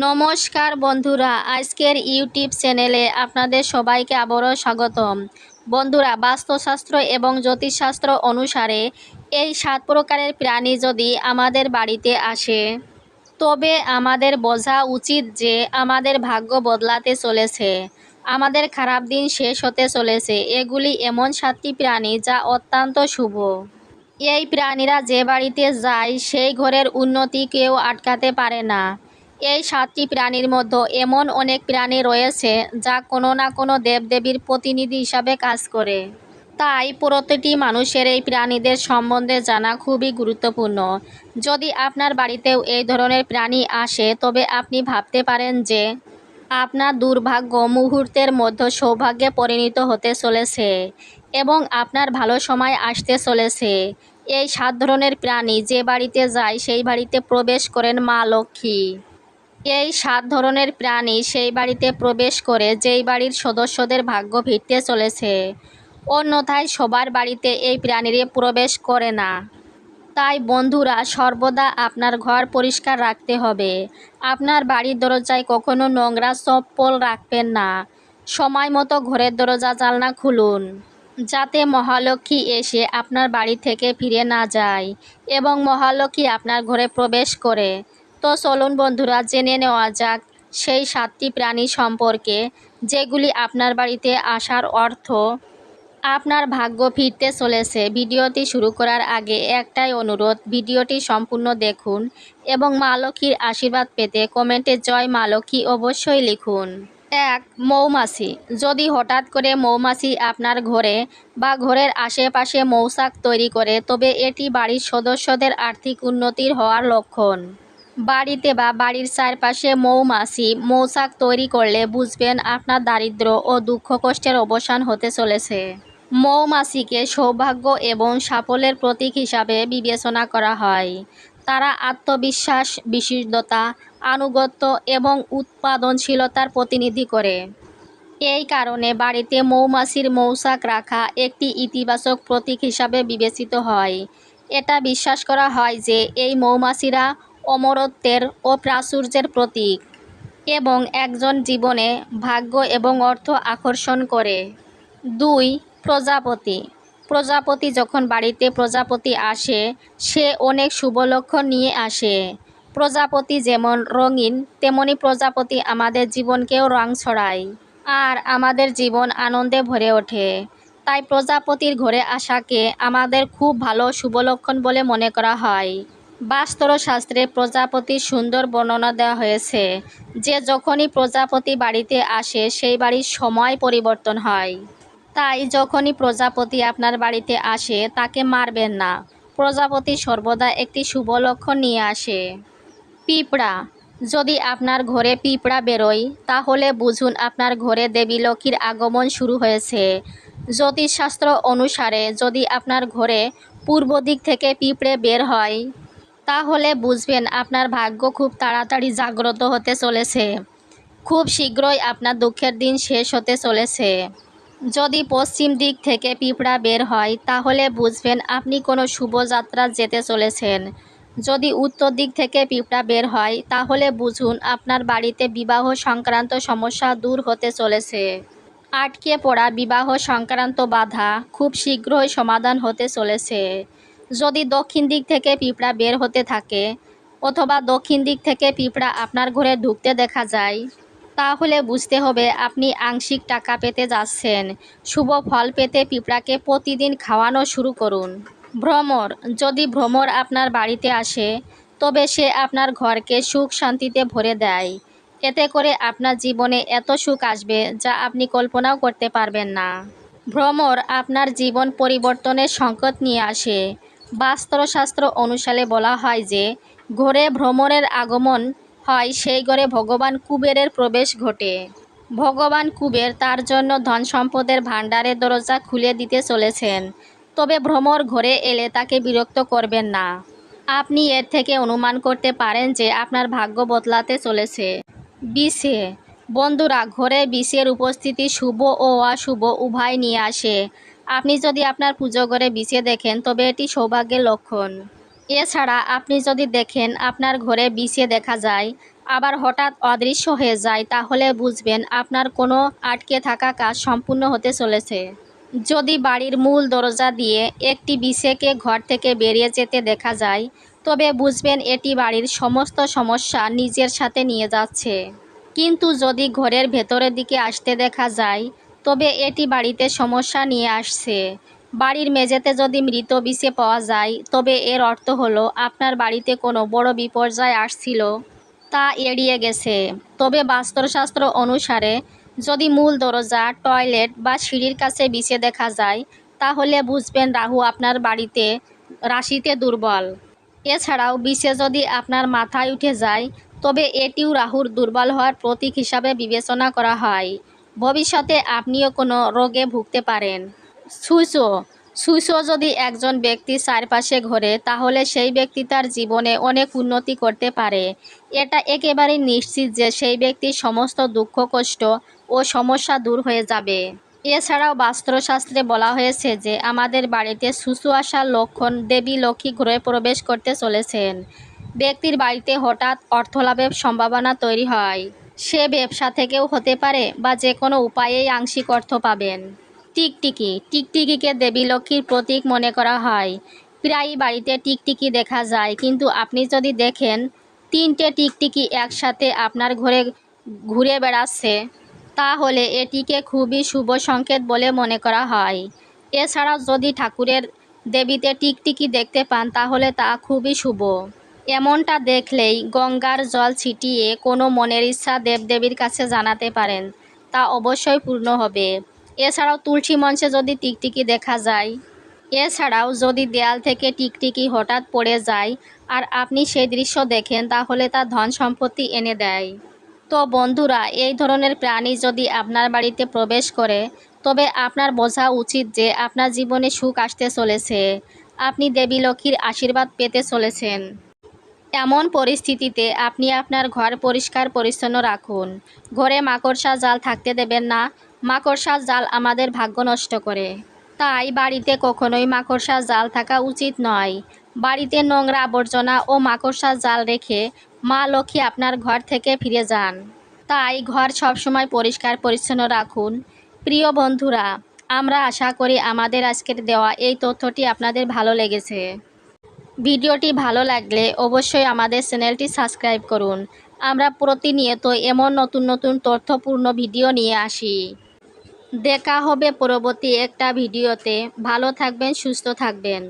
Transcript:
নমস্কার বন্ধুরা, আজকের ইউটিউব চ্যানেলে আপনাদের সবাইকে আবারও স্বাগতম। বন্ধুরা, বাস্তুশাস্ত্র এবং জ্যোতিষশাস্ত্র অনুসারে এই সাত প্রকারের প্রাণী যদি আমাদের বাড়িতে আসে, তবে আমাদের বোঝা উচিত যে আমাদের ভাগ্য বদলাতে চলেছে, আমাদের খারাপ দিন শেষ হতে চলেছে। এগুলি এমন সাতটি প্রাণী যা অত্যন্ত শুভ। এই প্রাণীরা যে বাড়িতে যায়, সেই ঘরের উন্নতি কেউ আটকাতে পারে না। এই সাতটি প্রাণীর মধ্যে এমন অনেক প্রাণী রয়েছে যা কোনো না কোনো দেবদেবীর প্রতিনিধি হিসাবে কাজ করে। তাই প্রতিটি মানুষের এই প্রাণীদের সম্বন্ধে জানা খুবই গুরুত্বপূর্ণ। যদি আপনার বাড়িতেও এই ধরনের প্রাণী আসে, তবে আপনি ভাবতে পারেন যে আপনার দুর্ভাগ্য মুহূর্তের মধ্যে সৌভাগ্যে পরিণত হতে চলেছে এবং আপনার ভালো সময় আসতে চলেছে। এই সাত ধরনের প্রাণী যে বাড়িতে যায়, সেই বাড়িতে প্রবেশ করেন মা লক্ষ্মী। এই সাত ধরনের প্রাণী সেই বাড়িতে প্রবেশ করে যেই বাড়ির সদস্যদের ভাগ্য ফিরতে চলেছে। অন্যথায় সবার বাড়িতে এই প্রাণীরা প্রবেশ করে না। তাই বন্ধুরা, সর্বদা আপনার ঘর পরিষ্কার রাখতে হবে। আপনার বাড়ির দরজায় কখনো নোংরা চপ্পল রাখবেন না। সময় মতো ঘরের দরজা, জানলা খুলুন, যাতে মহালক্ষ্মী এসে আপনার বাড়ি থেকে ফিরে না যায় এবং মহালক্ষ্মী আপনার ঘরে প্রবেশ করে। তো চলুন বন্ধুরা, জেনে নেওয়া যাক সেই সাতটি প্রাণী সম্পর্কে, যেগুলি আপনার বাড়িতে আসার অর্থ। আপনার ভাগ্য ফিরতে চলেছে। ভিডিওটি শুরু করার আগে একটাই অনুরোধ, ভিডিওটি সম্পূর্ণ দেখুন এবং মা লক্ষ্মীর আশীর্বাদ পেতে কমেন্টে জয় মা লক্ষ্মী অবশ্যই লিখুন। এক, মৌমাছি। যদি হঠাৎ করে মৌমাছি আপনার ঘরে বা ঘরের আশেপাশে মৌচাক তৈরি করে, তবে এটি বাড়ির সদস্যদের আর্থিক উন্নতির হওয়ার লক্ষণ। বাড়িতে বা বাড়ির চারপাশে মৌমাছি, মৌচাক তৈরি করলে বুঝবেন আপনার দারিদ্র ও দুঃখ কষ্টের অবসান হতে চলেছে। মৌমাছিকে সৌভাগ্য এবং সাফল্যের প্রতীক হিসাবে বিবেচনা করা হয়। তারা আত্মবিশ্বাস, বিশুদ্ধতা, আনুগত্য এবং উৎপাদনশীলতার প্রতিনিধি করে। এই কারণে বাড়িতে মৌমাছির মৌচাক রাখা একটি ইতিবাচক প্রতীক হিসাবে বিবেচিত হয়। এটা বিশ্বাস করা হয় যে এই মৌমাছিরা অমরত্বের ও প্রাচুর্যের প্রতীক এবং একজন জীবনে ভাগ্য এবং অর্থ আকর্ষণ করে। দুই, প্রজাপতি। প্রজাপতি যখন বাড়িতে প্রজাপতি আসে, সে অনেক শুভ লক্ষণ নিয়ে আসে। প্রজাপতি যেমন রঙিন, তেমনি প্রজাপতি আমাদের জীবনকেও রং ছড়ায় আর আমাদের জীবন আনন্দে ভরে ওঠে। তাই প্রজাপতির ঘরে আসাকে আমাদের খুব ভালো শুভ লক্ষণ বলে মনে করা হয়। বাস্তুশাস্ত্রে প্রজাপতির সুন্দর বর্ণনা দেওয়া হয়েছে যে যখনই প্রজাপতি বাড়িতে আসে, সেই বাড়ির সময় পরিবর্তন হয়। তাই যখনই প্রজাপতি আপনার বাড়িতে আসে, তাকে মারবেন না। প্রজাপতি সর্বদা একটি শুভ লক্ষণ নিয়ে আসে। পিঁপড়া, যদি আপনার ঘরে পিঁপড়া বেরোয়, তাহলে বুঝুন আপনার ঘরে দেবী লক্ষ্মীর আগমন শুরু হয়েছে। জ্যোতিষশাস্ত্র অনুসারে যদি আপনার ঘরে পূর্ব দিক থেকে পিঁপড়ে বের হয় তাহলে বুঝবেন আপনার ভাগ্য খুব তাড়াতাড়ি জাগ্রত হতে চলেছে। খুব শীঘ্রই আপনার দুঃখের দিন শেষ হতে চলেছে। যদি পশ্চিম দিক থেকে পিঁপড়া বের হয়, তাহলে বুঝবেন আপনি কোনো শুভযাত্রা যেতে চলেছেন। যদি উত্তর দিক থেকে পিঁপড়া বের হয়, তাহলে বুঝুন আপনার বাড়িতে বিবাহ সংক্রান্ত সমস্যা দূর হতে চলেছে। আটকে পড়া বিবাহ সংক্রান্ত বাধা খুব শীঘ্রই সমাধান হতে চলেছে। যদি দক্ষিণ দিক থেকে পিঁপড়া বের হতে থাকে অথবা দক্ষিণ দিক থেকে পিঁপড়া আপনার ঘরে ঢুকতে দেখা যায়, তাহলে বুঝতে হবে আপনি আংশিক টাকা পেতে যাচ্ছেন। শুভ ফল পেতে পিঁপড়াকে প্রতিদিন খাওয়ানো শুরু করুন। ভ্রমর, যদি ভ্রমর আপনার বাড়িতে আসে, তবে সে আপনার ঘরকে সুখ শান্তিতে ভরে দেয়। এতে করে আপনার জীবনে এত সুখ আসবে যা আপনি কল্পনাও করতে পারবেন না। ভ্রমর, আপনার জীবন পরিবর্তনের সংকট নিয়ে আসে। বাস্ত্রশাস্ত্র অনুসারে বলা হয় যে, ঘরে ভ্রমণের আগমন হয়, সেই ঘরে ভগবান কুবেরের প্রবেশ ঘটে। ভগবান কুবের তার জন্য ধন সম্পদের ভাণ্ডারের দরজা খুলে দিতে চলেছেন। তবে ভ্রমর ঘরে এলে তাকে বিরক্ত করবেন না। আপনি এর থেকে অনুমান করতে পারেন যে, আপনার ভাগ্য বদলাতে চলেছে। বিষে। বন্ধুরা, ঘরে বিষের উপস্থিতি শুভ ও অশুভ উভয় নিয়ে আসে। আপনি যদি আপনার পুজো ঘরে বিছিয়ে দেখেন, তবে এটি সৌভাগ্যের লক্ষণ। এছাড়া আপনি যদি দেখেন আপনার ঘরে বিছিয়ে দেখা যায়, আবার হঠাৎ অদৃশ্য হয়ে যায়, তাহলে বুঝবেন আপনার কোনো আটকে থাকা কাজ সম্পূর্ণ হতে চলেছে। যদি বাড়ির মূল দরজা দিয়ে একটি বিছেকে ঘর থেকে বেরিয়ে যেতে দেখা যায়, তবে বুঝবেন এটি বাড়ির সমস্ত সমস্যা নিজের সাথে নিয়ে যাচ্ছে। কিন্তু যদি ঘরের ভেতরের দিকে আসতে দেখা যায় তবে এটি বাড়িতে সমস্যা নিয়ে আসছে। বাড়ির মেঝেতে যদি মৃত বিষে পাওয়া যায়, তবে এর অর্থ হলো, আপনার বাড়িতে কোনো বড় বিপর্যয় আসছিল, তা এড়িয়ে গেছে। তবে বাস্তুশাস্ত্র অনুসারে, যদি মূল দরজা, টয়লেট বা সিঁড়ির কাছে বিছে দেখা যায়, তাহলে বুঝবেন রাহু আপনার বাড়িতে রাশিতে দুর্বল। এছাড়াও বিছে যদি আপনার মাথায় উঠে যায়, তবে এটিও রাহুর দুর্বল হওয়ার প্রতীক হিসাবে বিবেচনা করা হয়। ভবিষ্যতে আপনিও কোনো রোগে ভুগতে পারেন। সুইচো সুইচো যদি একজন ব্যক্তি চারপাশে ঘোরে, তাহলে সেই ব্যক্তি তার জীবনে অনেক উন্নতি করতে পারে। এটা একেবারেই নিশ্চিত যে সেই ব্যক্তির সমস্ত দুঃখ, কষ্ট ও সমস্যা দূর হয়ে যাবে। এছাড়াও বাস্ত্রশাস্ত্রে বলা হয়েছে যে, আমাদের বাড়িতে সুসু আসার লক্ষণ দেবী লক্ষ্মী ঘুরে প্রবেশ করতে চলেছেন। ব্যক্তির বাড়িতে হঠাৎ অর্থলাভের সম্ভাবনা তৈরি হয়। সে ব্যবসা থেকেও হতে পারে বা যে কোনো উপায়েই আংশিক অর্থ পাবেন। টিকটিকি, টিকটিকিকে দেবী লক্ষ্মীর প্রতীক মনে করা হয়। প্রায়ই বাড়িতে টিকটিকি দেখা যায়, কিন্তু আপনি যদি দেখেন, তিনটে টিকটিকি একসাথে আপনার ঘরে ঘুরে বেড়াচ্ছে, তাহলে এটিকে খুবই শুভ সংকেত বলে মনে করা হয়। এছাড়াও যদি ঠাকুরের দেবীতে টিকটিকি দেখতে পান, তাহলে তা খুবই শুভ। এমনটা দেখলেই গঙ্গার জল ছিটিয়ে কোনো মনের ইচ্ছা দেবদেবীর কাছে জানাতে পারেন, তা অবশ্যই পূর্ণ হবে। এছাড়াও তুলসী মঞ্চে যদি টিকটিকি দেখা যায়, এছাড়াও যদি দেয়াল থেকে টিকটিকি হঠাৎ পড়ে যায় আর আপনি সেই দৃশ্য দেখেন, তাহলে তা ধন সম্পত্তি এনে দেয়। তো বন্ধুরা, এই ধরনের প্রাণী যদি আপনার বাড়িতে প্রবেশ করে, তবে আপনার বোঝা উচিত যে আপনার জীবনে সুখ আসতে চলেছে। আপনি দেবী লক্ষ্মীর আশীর্বাদ পেতে চলেছেন। এমন পরিস্থিতিতে আপনি আপনার ঘর পরিষ্কার পরিচ্ছন্ন রাখুন। ঘরে মাকড়সা জাল থাকতে দেবেন না। মাকড়সা জাল আমাদের ভাগ্য নষ্ট করে। তাই বাড়িতে কখনোই মাকড়সা জাল থাকা উচিত নয়। বাড়িতে নোংরা আবর্জনা ও মাকড়সা জাল রেখে মা লক্ষ্মী আপনার ঘর থেকে ফিরে যান। তাই ঘর সবসময় পরিষ্কার পরিচ্ছন্ন রাখুন। প্রিয় বন্ধুরা, আমরা আশা করি আমাদের আজকের দেওয়া এই তথ্যটি আপনাদের ভালো লেগেছে। ভিডিওটি ভালো লাগলে অবশ্যই আমাদের চ্যানেলটি সাবস্ক্রাইব করুন। আমরা প্রতিনিয়ত এমন নতুন নতুন তথ্যপূর্ণ ভিডিও নিয়ে আসি। দেখা হবে পরবর্তী একটা ভিডিওতে। ভালো থাকবেন, সুস্থ থাকবেন।